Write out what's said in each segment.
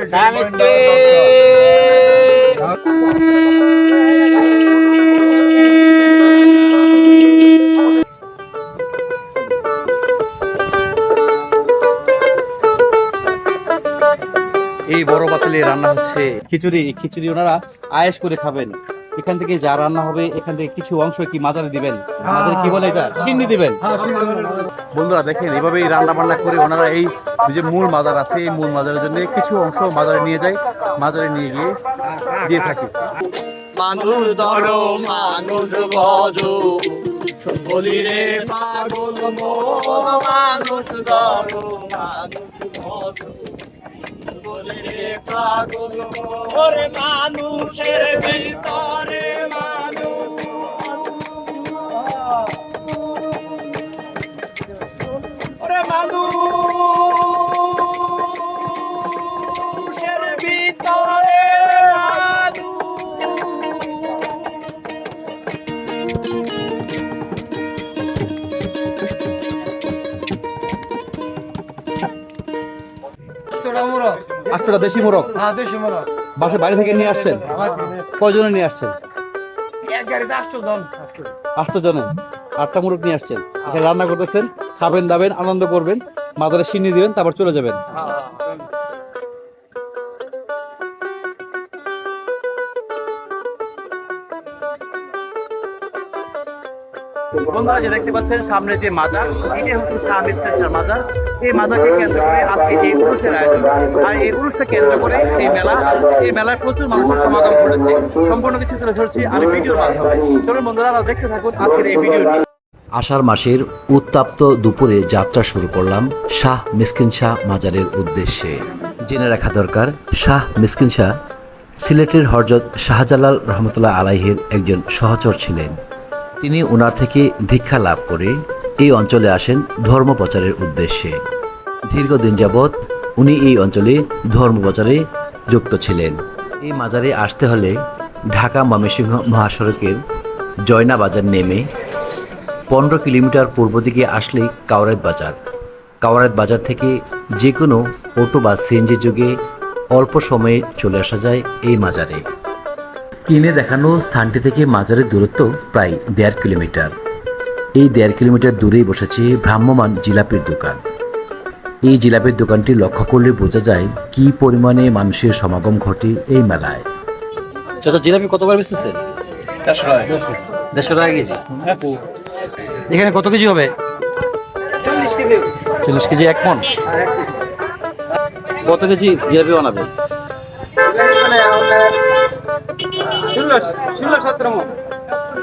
এই বড় পাতিলে রান্না হচ্ছে খিচুড়ি খিচুড়ি ওনারা আয়েস করে খাবেন। এখান থেকে যা রান্না হবে এখান থেকে কিছু অংশ কি মাজারে দিবেন? মাজারে কি বলে এটা? সিন্নি দিবেন। বন্ধুরা দেখেন, এভাবেই রান্না বান্না করে ওনারা এই যে মূল মাজার আছে, এই মূল মাজারের জন্য কিছু অংশ মাজারে নিয়ে যায়, মাজারে নিয়ে গিয়ে দিয়ে থাকি। মানুষ ধরো, মানুষ ভজো বলি রে পাগল মন, মানুষ ধরো, মানুষ ভজো বলি রে পাগল মন মানুষের ভিতরে আটশোটা দেশি মোরগ? হ্যাঁ দেশি মোরগ। বাসে বাইরে থেকে নিয়ে আসছেন? কয়জনে নিয়ে আসছেন? আটশো জনে। আটটা মোরগ নিয়ে আসছেন। এখানে রান্না করতেছেন খাবেন দাবেন আনন্দ করবেন মাদারে সিনি দিবেন তারপর চলে যাবেন। বন্ধুরা যে দেখতে পাচ্ছেন, সামনে যে মাজার এটাই হচ্ছে শাহ মাজার। এই কেন্দ্র করে আজকে এই আয়োজন। আর এই কেন্দ্র করে এই মেলা, এই মেলায় প্রচুর মানুষের সমাগম ঘটেছে। সম্পূর্ণ কিছু তুলে ধরছি ভিডিওর মাধ্যমে। চলুন বন্ধুরা দেখতে থাকুন আজকের এই ভিডিওটি। আষাঢ় মাসের উত্তাপ্ত দুপুরে যাত্রা শুরু করলাম শাহ মিসকিন শাহ মাজারের উদ্দেশ্যে। জেনে রাখা দরকার, শাহ মিসকিন শাহ সিলেটের হরজত শাহজালাল রহমতুল্লাহ আলাইহের একজন সহচর ছিলেন। তিনি ওনার থেকে দীক্ষা লাভ করে এই অঞ্চলে আসেন ধর্ম প্রচারের উদ্দেশ্যে। দীর্ঘদিন যাবৎ উনি এই অঞ্চলে ধর্ম প্রচারে যুক্ত ছিলেন। এই মাজারে আসতে হলে ঢাকা ময়মনসিংহ মহাসড়কের জয়না বাজার নেমে পনেরো কিলোমিটার পূর্ব দিকে আসলেই কাওরাত বাজার। কাওরাত বাজার থেকে যে কোনো অটো বা সিএনজি যুগে অল্প সময়ে চলে আসা যায় এই মাজারে। স্ক্রিনে দেখানো স্থানটি থেকে মাজারের দূরত্ব প্রায় দেড় কিলোমিটার। এই দেড় কিলোমিটার দূরেই বসেছে ভ্রাম্যমান জিলাপির দোকান। এই জিলাপির দোকানটি লক্ষ্য করলে বোঝা যায় কি পরিমাণে মানুষের সমাগম ঘটে এই মেলায়। চাচা জিলাপি কত করে বেচতেছেন দেড়শো টাকা কেজি? এখানে কত কেজি হবে? চল্লিশ কেজি এক মন। কত কেজি জিলাপি বানাবে?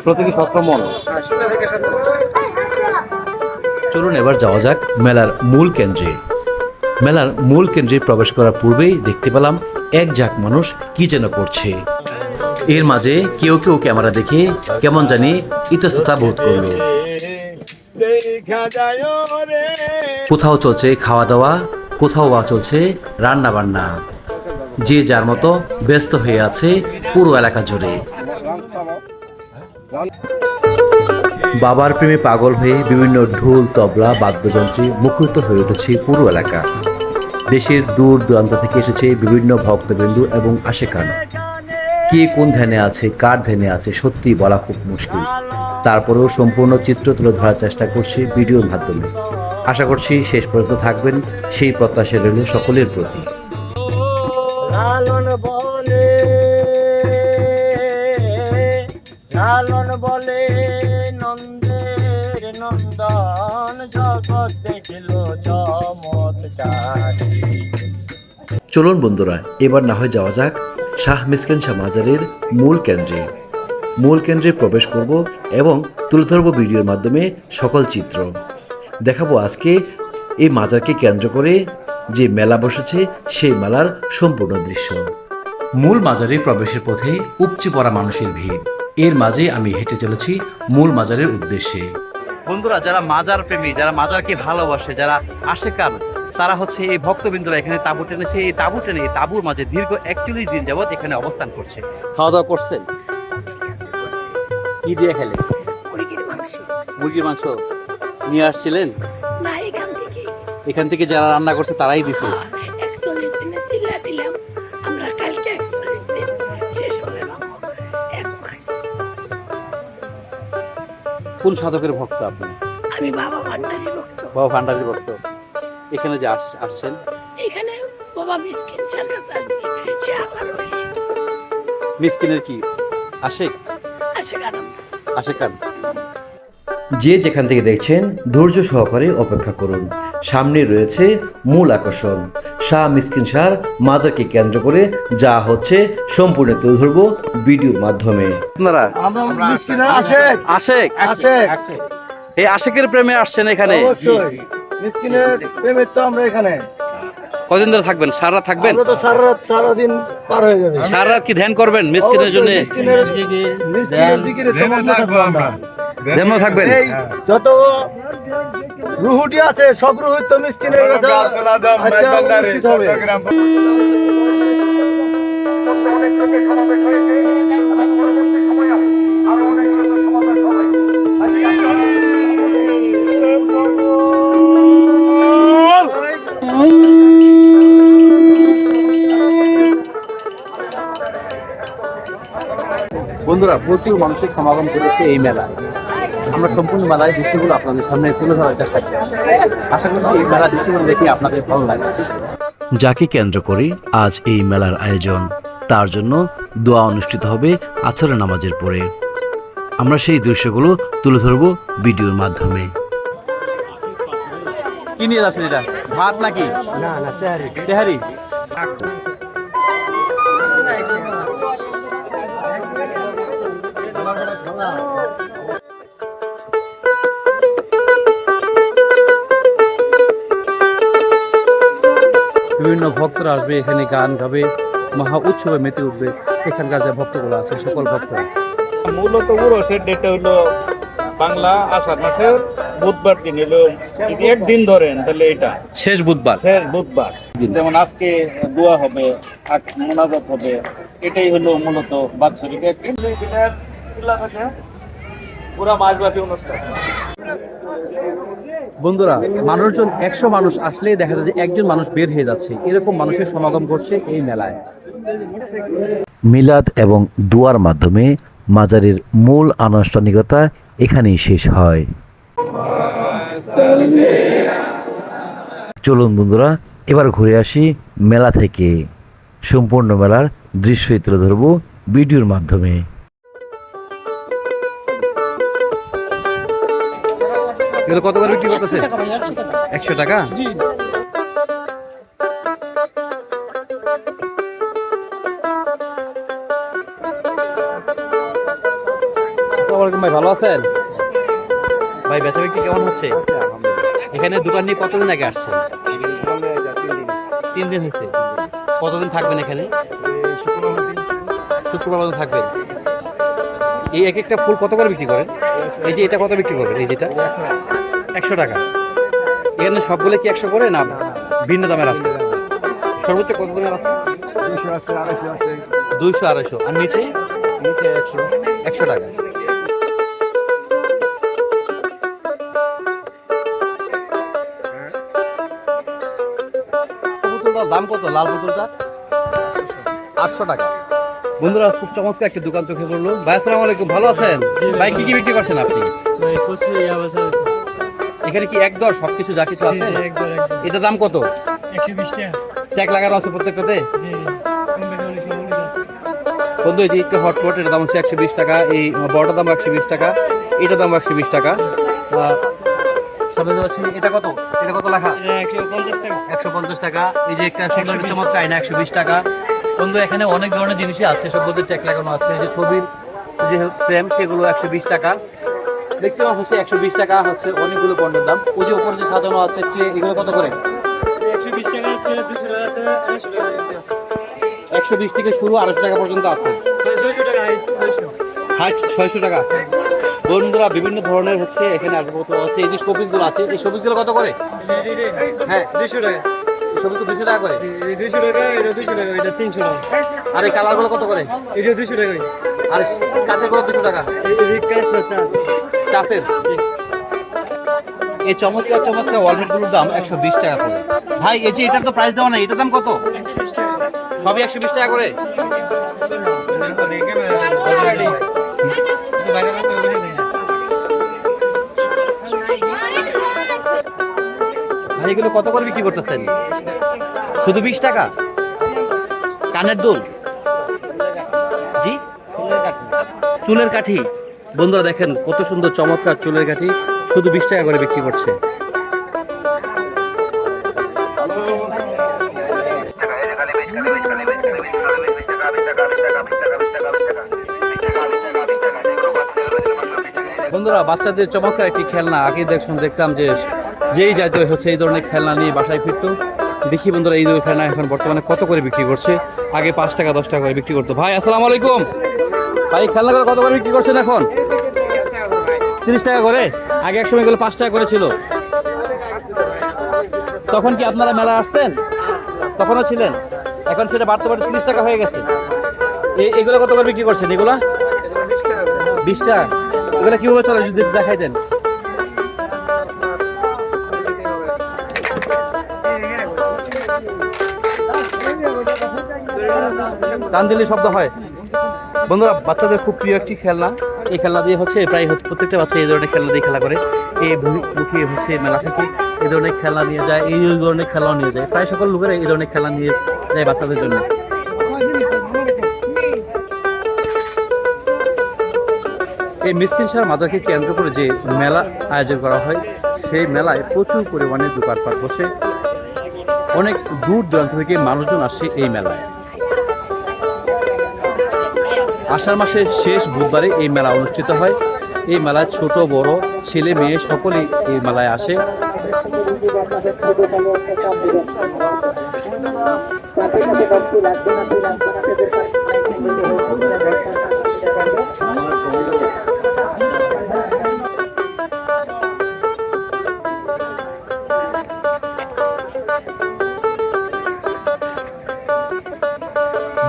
ষোলো থেকে সতেরো মন চলুন এবার যাওয়া যাক মেলার মূল কেন্দ্রে। মেলার মূল কেন্দ্রে প্রবেশ করার পূর্বেই দেখতে পেলাম এক ঝাঁক মানুষ কি যেন করছে। এর মাঝে কেউ কেউ ক্যামেরা দেখে কেমন জানি ইতস্ততা বোধ করল। কোথাও চলছে খাওয়া দাওয়া কোথাও বা চলছে রান্না বান্না যে যার মতো ব্যস্ত হয়ে আছে পুরো এলাকা জুড়ে। বাবার প্রেমে পাগল হয়ে বিভিন্ন ঢোল, তবলা, বাদ্যযন্ত্রে মুখরিত হয়ে উঠেছে পুরো এলাকা। দেশের দূর দূরান্ত থেকে এসেছে বিভিন্ন ভক্তবৃন্দ এবং আশেকান। কে কোন ধ্যানে আছে, কার ধ্যানে আছে সত্যি বলা খুব মুশকিল। তারপরেও সম্পূর্ণ চিত্র তুলে ধরার চেষ্টা করছি ভিডিওর মাধ্যমে। আশা করছি শেষ পর্যন্ত থাকবেন। সেই প্রত্যাশা রইল সকলের প্রতি। লালন বলে লালন বলে নন্দের নন্দন জগৎ দেখল চমৎকার। চলুন বন্ধুরা, এবার না হয় যাওয়া যাক শাহ মিসকেন শাহ মাজারের মূল কেন্দ্রে। মূল কেন্দ্রে প্রবেশ করব এবং তুলে ধরব ভিডিওর মাধ্যমে সকল চিত্র। দেখাবো আজকে এই মাজারকে কেন্দ্র করে যে মেলা বসেছে সেই মেলার সম্পূর্ণ দৃশ্য। মূল মাজারে প্রবেশের পথে উপচে পড়া মানুষের ভিড়। এর মাঝে আমি হেঁটে চলেছি মূল মাজারের উদ্দেশ্যে। বন্ধুরা যারা মাজার প্রেমী যারা মাজারকে ভালোবাসে যারা আশেকান তারা হচ্ছে এই ভক্তবৃন্দরা এখানে তাঁবু টেনেছে। এই তাঁবু টেনে এই তাঁবুর মাঝে দীর্ঘ একচল্লিশ দিন যাবত এখানে অবস্থান করছে। খাওয়া দাওয়া করছেন? কি দিয়ে খেলে মুরগির মাংস। মুরগির মাংস নিয়ে আসছিলেন? না এখান থেকে যারা রান্না করছে তারাই দিছে। কোন সাধকের ভক্ত আপনি? আমি বাবা ভান্ডারের ভক্ত। বাবা ভক্ত। এখানে যে আসছেন? এখানে বাবা মিসকিন মিসকিনের কি? আশেক? আশেক আনাম আশেক আনাম যে যেখান থেকে দেখছেন ধৈর্য সহকারে অপেক্ষা করুন। সামনে রয়েছে মূল আকর্ষণ। শাহ মিসকিন শাহর মাজারকে কেন্দ্র করে যা হচ্ছে সম্পূর্ণ তুলে ধরবো ভিডিওর মাধ্যমে। আপনারা? আশেক। এই আশেকের প্রেমে আসছেন এখানে? মিসকিনের প্রেমের তো আমরা এখানে। কদিন ধরে থাকবেন? সারা থাকবেন? আমরা তো সারা রাত সারাদিন পার হয়ে যাবে। সারা রাত কি ধ্যান করবেন মিসকিনের জন্য? মিসকিনের মিসকিনের জিকিরে তো আমরা। ধ্যান থাকবেন। যত রুহুটি আছে সব রুহুই তো মিসকিনের কাছে আচ্ছা উপস্থিত হবে বন্ধুরা প্রচুর মানুষের সমাগম করেছে এই মেলা আমরা সম্পূর্ণ মেলায় দৃশ্যগুলো আপনাদের সামনে তুলে ধরার চেষ্টা করি আশা করছি এই মেলা দৃশ্যগুলো দেখে আপনাদের ভালো লাগবে। যাকে কেন্দ্র করে আজ এই মেলার আয়োজন তার জন্য দোয়া অনুষ্ঠিত হবে আছর নামাজের পরে। আমরা সেই দৃশ্যগুলো তুলে ধরবো ভিডিওর মাধ্যমে। কি নিয়ে যাচ্ছেন এটা? ভাত নাকি? না না তেহারি তেহারি বিভিন্ন ভক্তরা আসবে এখানে গান গাবে মহা উৎসবে মেতে উঠবে এখানকার যে ভক্তগুলো আছে সকল ভক্তরা। মূলত উরসের ডেটটা হলো বাংলা আষাঢ় মাসের বুধবার দিন হলো যদি একদিন ধরেন তাহলে এটা। শেষ বুধবার। শেষ বুধবার। যেমন আজকে দোয়া হবে আট মোনাজাত হবে এটাই হলো মূলত বাৎসরিক একদিন। দুই দিনের পুরা মাসব্যাপী অনুষ্ঠান। বন্ধুরা, মানুষজন একশো মানুষ আসলেই দেখা যায় যে একজন মানুষ বের হয়ে যাচ্ছে। এরকম মানুষের সমাগম করছে এই মেলায়। মিলাদ এবং দুয়ার মাধ্যমে মাজারের মূল আনুষ্ঠানিকতা এখানেই শেষ হয়। চলুন বন্ধুরা, এবার ঘুরে আসি মেলা থেকে। সম্পূর্ণ মেলার দৃশ্যই তুলে ধরবো ভিডিওর মাধ্যমে। এগুলো কত করে বিক্রি করতেছে? একশো টাকা ভাই ভালো আছেন? ভাই বেচা বিক্রি কেমন হচ্ছে? এখানে দোকান নিয়ে কতদিন আগে আসছেন? তিন দিন হয়েছে। কতদিন থাকবেন এখানে? শুক্রবার থাকবেন? এই এক একটা ফুল কত করে বিক্রি করেন? এই যে এটা কত বিক্রি করবেন? এই যেটা? একশো টাকা। এখানে সবগুলো কি একশো করে না ভিন্ন দামের আছে? সর্বোচ্চ কত দামের আছে? দুইশো আছে আড়াইশো আছে। দুইশো আড়াইশো। আর নিচে? নিচে একশো। একশো টাকা। দাম কত? লাল পুতুলটা আটশো টাকা। বন্ধুরা খুব চমৎকার একটা দোকান চোখে পড়ল। ভাই আসসালামু আলাইকুম। ভালো আছেন? ভাই কি কি বিক্রি করছেন আপনি? এখানে কি এক দর? সবকিছু যা কিছু আছে? এটা দাম কত? ট্যাগ লাগানো আছে প্রত্যেকটাতে? বন্ধু এই যে একটু হটপট এটার দাম হচ্ছে একশো বিশ টাকা। এই বড়টার দাম একশো বিশ টাকা। এটার দাম একশো বিশ টাকা। এটা কত? এটা কত লেখা? একশো পঞ্চাশ টাকা। এই যে একটা সুন্দর চমৎকার আয়না একশো বিশ টাকা। বন্ধু এখানে অনেক ধরনের জিনিসই আছে সব মধ্যে ট্যাগ লাগানো আছে যে ছবির যে ফ্রেম সেগুলো একশো বিশ টাকা। ম্যাক্সিমাম হচ্ছে একশো বিশ টাকা হচ্ছে অনেকগুলো পণ্যের দাম। ওই যে উপরে যে সাজানো আছে ট্রে এগুলো কত করে? একশো বিশ থেকে শুরু আড়াইশো টাকা পর্যন্ত আছে। হাইট ছয়শো টাকা। বন্ধুরা বিভিন্ন ধরনের হচ্ছে এখানে আসবাবপত্র আছে এই যে শোপিসগুলো আছে এই শোপিসগুলো কত করে? হ্যাঁ দুইশো টাকা। এই শোপিস দুশো টাকা করে টাকা এটা দুইশো টাকা এটা তিনশো টাকা আর এই কালারগুলো কত করে এটা টাকা আর কাছেরগুলো দুশো টাকা চাষের এই চমৎকার চমৎকার ওয়ালমেটগুলোর দাম একশো বিশ টাকা করে ভাই এই যে এটার তো প্রাইস দেওয়া নাই এটার দাম কত সবই একশো বিশ টাকা করে এগুলো কত করে বিক্রি করতেছেন? শুধু বিশ টাকা? কানের দুল? জি? চুলের কাঠি। বন্ধুরা দেখেন, কত সুন্দর চমৎকার চুলের কাঠি। শুধু বিশ টাকা করে বিক্রি করছে। বন্ধুরা, বাচ্চাদের চমৎকার একটি খেলনা। আগে দেখুন, দেখতাম যে যেই যাইতো হচ্ছে, এই ধরনের খেলনা নিয়ে বাসায় ফিরতো। দেখি বন্ধুরা, এই ধরনের খেলনা এখন বর্তমানে কত করে বিক্রি করছে? আগে পাঁচ টাকা, দশ টাকা করে বিক্রি করতো। ভাই, আসসালামু আলাইকুম। ভাই খেলনাগুলো কত করে বিক্রি করছেন এখন? তিরিশ টাকা করে? আগে এক সময় এগুলো পাঁচ টাকা করে ছিল। তখন কি আপনারা মেলা আসতেন? তখনও ছিলেন? এখন সেটা বাড়তে বাড়তে তিরিশ টাকা হয়ে গেছে। এগুলো কত করে বিক্রি করছেন? এগুলা? বিশ টাকা। এগুলো কীভাবে চলে, যদি দেখাই দেন। টান দিলে শব্দ হয়। বন্ধুরা, বাচ্চাদের খুব প্রিয় একটি খেলনা। এই খেলনা দিয়ে হচ্ছে প্রায় প্রত্যেকটা বাচ্চা এই ধরনের খেলনা দিয়ে খেলা করে। এই মুখে হচ্ছে মেলা থেকে, এই ধরনের খেলনা নিয়ে যায়, এই ধরনের খেলাও নিয়ে যায়। প্রায় সকল লোকেরা এই ধরনের খেলনা নিয়ে যায় বাচ্চাদের জন্য। এই মিসকিন শাহ মাজারকে কেন্দ্র করে যে মেলা আয়োজন করা হয়, সেই মেলায় প্রচুর পরিমাণে দোকানপাট বসে। অনেক দূর দূরান্ত থেকে মানুষজন আসে এই মেলায়। আষাঢ় মাসের শেষ বুধবারে এই মেলা অনুষ্ঠিত হয়। এই মেলায় ছোট, বড়, ছেলে, মেয়ে সকলেই এই মেলায় আসে।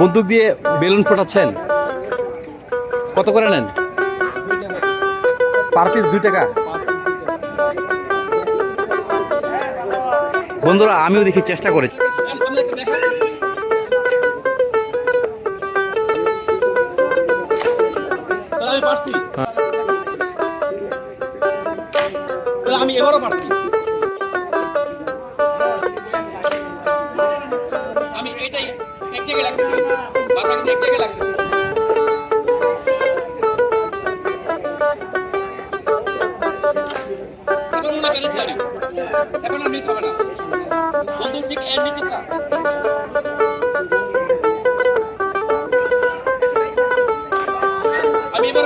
বন্দুক দিয়ে বেলুন ফোটাচ্ছেন। কত করে নেন? পার পিস দুই টাকা। বন্ধুরা আমিও দেখি চেষ্টা করি। এখন মিস হবে না। বন্ধু, ঠিক এর নিচে আমি এবার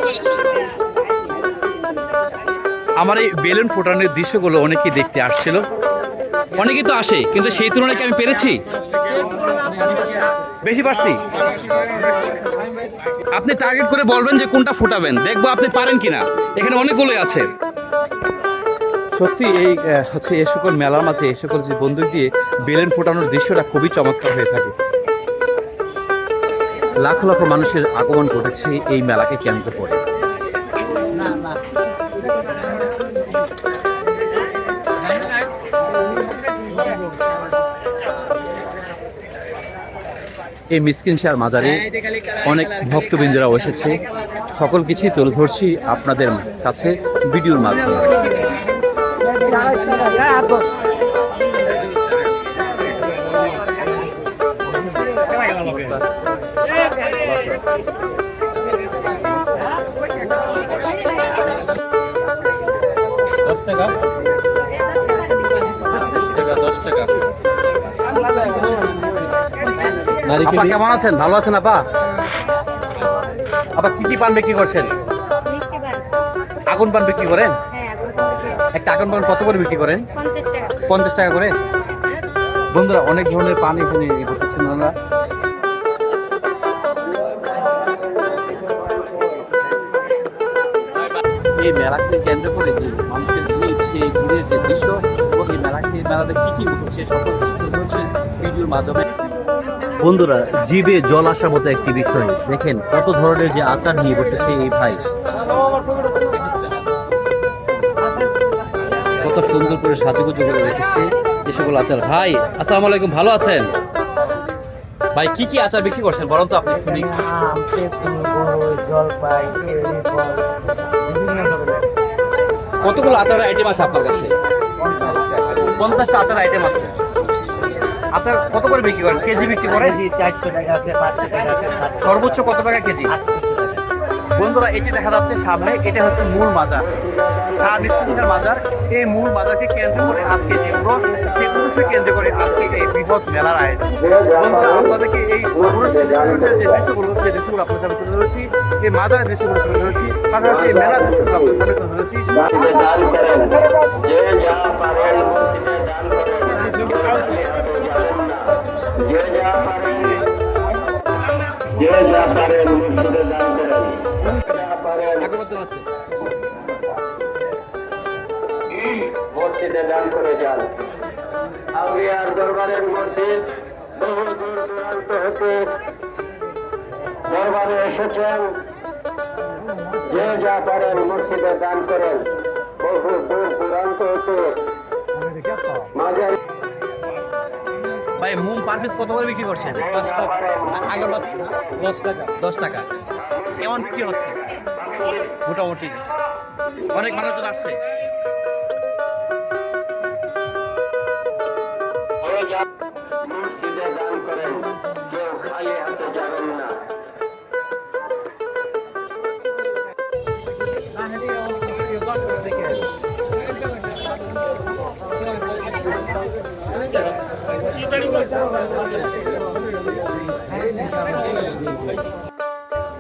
আমার এই বেলুন ফোটানোর দৃশ্যগুলো অনেকেই দেখতে আসছিল। অনেকেই তো আসে, কিন্তু সেই তুলনায় কি আমি পেরেছি? বেশি পারছি। আপনি টার্গেট করে বলবেন যে কোনটা ফোটাবেন। দেখব আপনি পারেন কিনা। এখানে অনেকগুলোই আছে। সত্যি এই হচ্ছে এ সকল মেলার মাঝে এ সকল যে বন্দুক দিয়ে বেলেন ফোটানোর দৃশ্যটা খুবই চমৎকার হয়ে থাকে। লাখ লাখ মানুষের আগমন ঘটেছে এই মেলাকে কেন্দ্র করে। এই মিসকিন শাহ মাজারে অনেক ভক্তবৃন্দরাও এসেছে। সকল কিছুই তুলে ধরছি আপনাদের কাছে, ভিডিওর মাধ্যমে। দশ টাকা দশ টাকা আপা কেমন আছেন? ভালো আছেন আপা? আপা কি কি পান বিক্রি করছেন? আগুন পান বিক্রি করেন? একটা পান কত করে বিক্রি করেন? পঞ্চাশ টাকা। করে? বন্ধুরা অনেক ধরনের পান এখানে করতেছেন ওনারা এই মেলাকে কেন্দ্র করে যে মানুষের ভিড় সেই ভিড়ের যে দৃশ্য এবং এই মেলাকে মেলাতে কি কি হচ্ছে সকল কিছু ভিডিওর মাধ্যমে। বন্ধুরা জিভে জল আসার মতো একটি বিষয়। দেখেন কত ধরনের যে আচার নিয়ে বসেছে এই ভাই। কত সুন্দর করে সাজুগুজু করে রেখেছে এই সকল আচার। ভাই আসসালামু আলাইকুম ভালো আছেন? ভাই কি কি আচার বিক্রি করছেন? বরং তো আপনি শুনি। কতগুলো আচারের আইটেম আছে আপনার কাছে? পঞ্চাশটা আচার আইটেম আছে। আচার কত করে বিক্রি করেন? কেজি বিক্রি করেন? চারশো টাকা আছে পাঁচশো টাকা আছে সর্বোচ্চ কত টাকা কেজি? বন্ধুরা যে দেখা যাচ্ছে সামনে, এটা হচ্ছে মূল বাজার শাহ নিশ্চিন্তের বাজার এই মূল বাজারকে কেন্দ্র করে আজকে যে উরস সেই উরসকে কেন্দ্র করে আজকে এই বৃহৎ মেলার আয়োজন। বন্ধুরা, আপনাদেরকে এই যে যে দৃশ্যগুলো সেই আপনার সামনে তুলে ধরেছি, এই মাজারের দৃশ্যগুলো তুলে ধরেছি, পাশাপাশি এই মেলার দৃশ্যগুলো আপনার সামনে তুলে ধরেছি। যা পারেন মসজিদে আছে। মসজিদে দান করে যান। আউলিয়ার দরবারের মসজিদ বহু দূর দূরান্ত হতে দরবারে এসেছেন। যে যা পারেন মসজিদে দান করেন বহু দূর দূরান্ত হতে। মাঝারি ভাই মোম পার পিস কত করে বিক্রি করছেন? আগরবাতি দশ টাকা দশ টাকা। কেমন বিক্রি হচ্ছে? মোটামুটি। অনেক মানুষজন আসছে। যে যা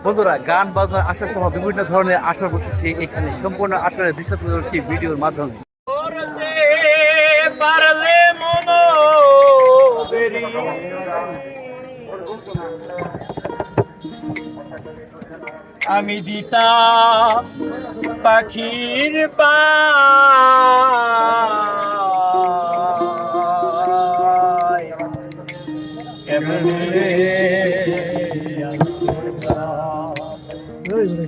বন্ধুরা, গান, বাজনা, আসার সময় বিভিন্ন ধরনের আসর বসেছে এখানে। সম্পূর্ণ আসরের দৃশ্য তুলে ভিডিওর মাধ্যমে। আমি দিতা পাখির পা।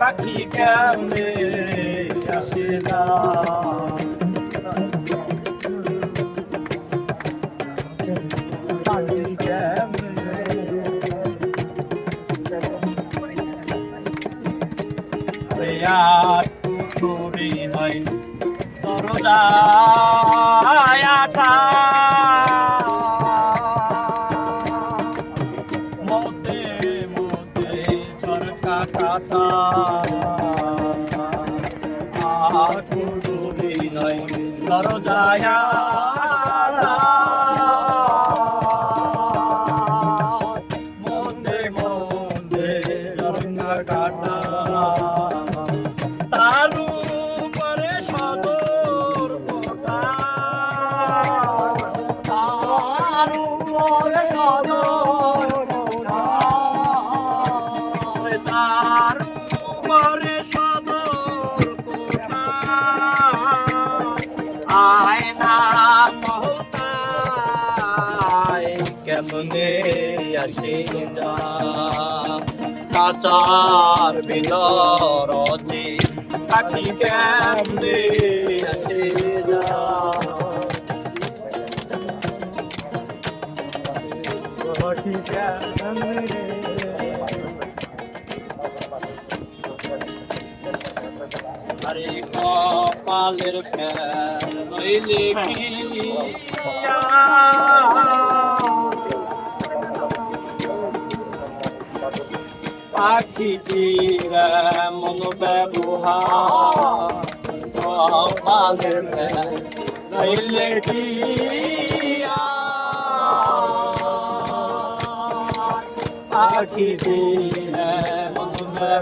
পাখি কেমনে আসে না আঠা মতে মতে ঝরকা কাটা পুকুরি নাই দরজায় আঠা মতে মতে কাটা। কাচার বিলরতে পাখি কেমনে আসে যা। পাখি কেমনে আরে কপালের ফের নইলে কি পাখিটির মন ব্যবহার। কপালের নইলে পাখিটির ওরে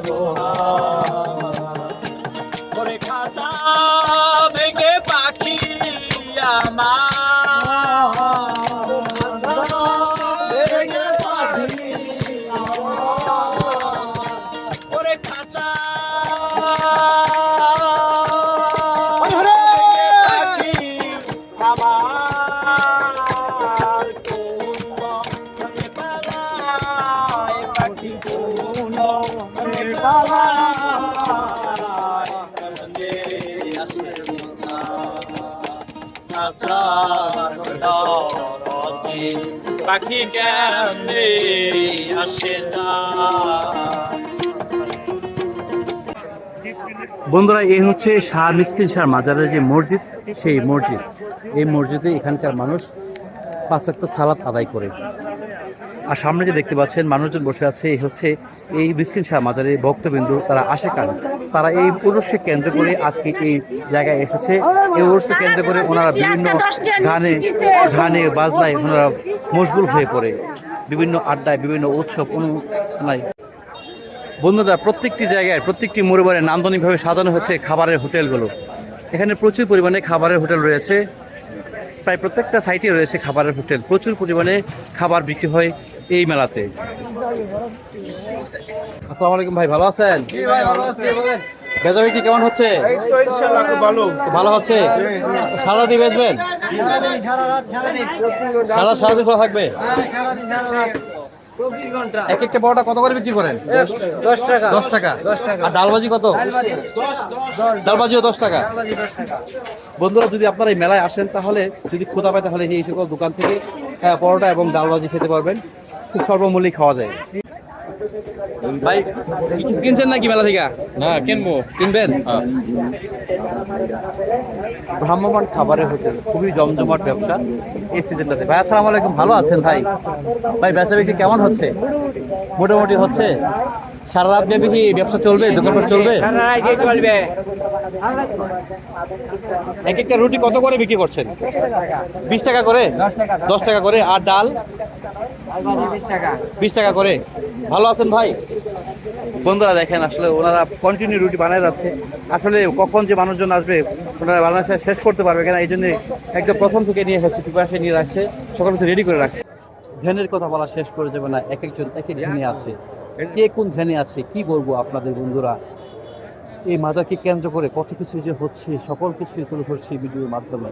কেমনে আসে না? বন্ধুরা এই হচ্ছে শাহ মিসকিন শাহ মাজারের যে মসজিদ সেই মসজিদ। এই মসজিদে এখানকার মানুষ পাঁচাত্তর সালাত আদায় করে। আর সামনে যে দেখতে পাচ্ছেন মানুষজন বসে আছে এই হচ্ছে এই মিসকিন শাহ মাজারের ভক্তবিন্দু তারা আসে কান তারা এই উরস্যে কেন্দ্র করে আজকে এই জায়গায় এসেছে। এই উরস্যে কেন্দ্র করে ওনারা বিভিন্ন গানে গানে বাজনায় ওনারা মশগুল হয়ে পড়ে। বিভিন্ন আড্ডায়, বিভিন্ন উৎসব অনুষ্ঠানায় বন্ধুরা, প্রত্যেকটি জায়গায়, প্রত্যেকটি মোড়ে নান্দনিকভাবে সাজানো হচ্ছে খাবারের হোটেলগুলো। এখানে প্রচুর পরিমাণে খাবারের হোটেল রয়েছে। প্রায় প্রত্যেকটা সাইটে রয়েছে খাবারের হোটেল। প্রচুর পরিমাণে খাবার বিক্রি হয় এই মেলাতে। আসসালামু আলাইকুম ভাই, ভালো আছেন? বেচা বিক্রি কেমন হচ্ছে? ভালো। হচ্ছে? সারা দিয়ে বেচবেন? সারা সারাদিন খোলা থাকবে? এক একটা বড়টা কত করে বিক্রি করেন? দশ টাকা। দশ টাকা। আর ডালবাজি কত? ডালবাজিও দশ টাকা। বন্ধুরা যদি আপনারা এই মেলায় আসেন তাহলে যদি ক্ষুদা পায় তাহলে এই সকল দোকান থেকে আহ, পরোটা এবং ডালবাজি খেতে পারবেন। খুব স্বল্পমূল্যে খাওয়া যায়। ভাই কিছু কিনছেন নাকি মেলা থেকে? না কিনবো। কিনবেন? ভ্রাম্যমান খাবারের হোটেল খুবই জমজমাট ব্যবসা এই সিজনটাতে। ভাই আসসালামু আলাইকুম ভালো আছেন ভাই? ভাই ব্যবসা বিক্রি কেমন হচ্ছে? মোটামুটি হচ্ছে? সারা রাত ব্যাপী কি ব্যবসা চলবে দোকানপাট চলবে? চলবে। এক একটা রুটি কত করে বিক্রি করছেন? বিশ টাকা করে? দশ টাকা করে। আর ডাল? বিশ টাকা করে। ভালো আছেন ভাই? বন্ধুরা দেখেন, আসলে ওনারা কন্টিনিউ রুটি বানায় যাচ্ছে। আসলে কখন যে মানুষজন আসবে, ওনারা বানানো শেষ করতে পারবে কেন, এই জন্য একদম প্রথম থেকে নিয়ে এসেছে প্রিপারেশন নিয়ে রাখছে, সকল কিছু রেডি করে রাখছে। ধ্যানের কথা বলা শেষ করে যাবে না, এক একজন, এক এক ধ্যানে আছে। কে কোন ধ্যানে আছে, কি বলব আপনাদের বন্ধুরা? এই মাজারকে কেন্দ্র করে কত কিছু যে হচ্ছে, সকল কিছু তুলে ধরছি ভিডিওর মাধ্যমে।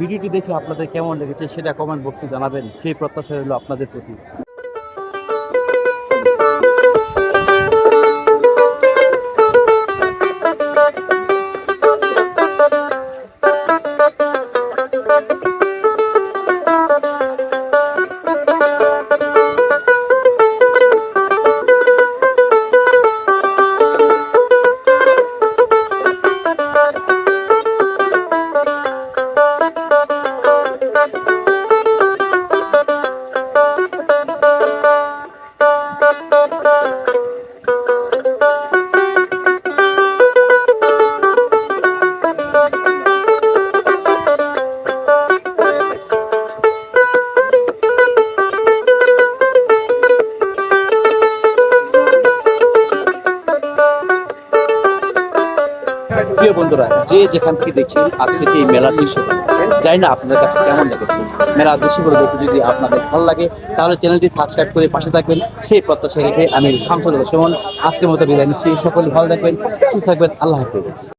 ভিডিওটি দেখে আপনাদের কেমন লেগেছে সেটা কমেন্ট বক্সে জানাবেন। সেই প্রত্যাশা রইল আপনাদের প্রতি। যেখান থেকে দেখছেন আজকে এই মেলার দৃশ্য জানি না আপনাদের কাছে কেমন লেগেছে। মেলার দৃশ্যগুলো দেখে যদি আপনাদের ভালো লাগে, তাহলে চ্যানেলটি সাবস্ক্রাইব করে পাশে থাকবেন। সেই প্রত্যাশা রেখে আমি সাংসদ সুমন আজকের মতো বিদায় নিচ্ছি। সকলে ভালো থাকবেন, সুস্থ থাকবেন। আল্লাহ হাফিজ।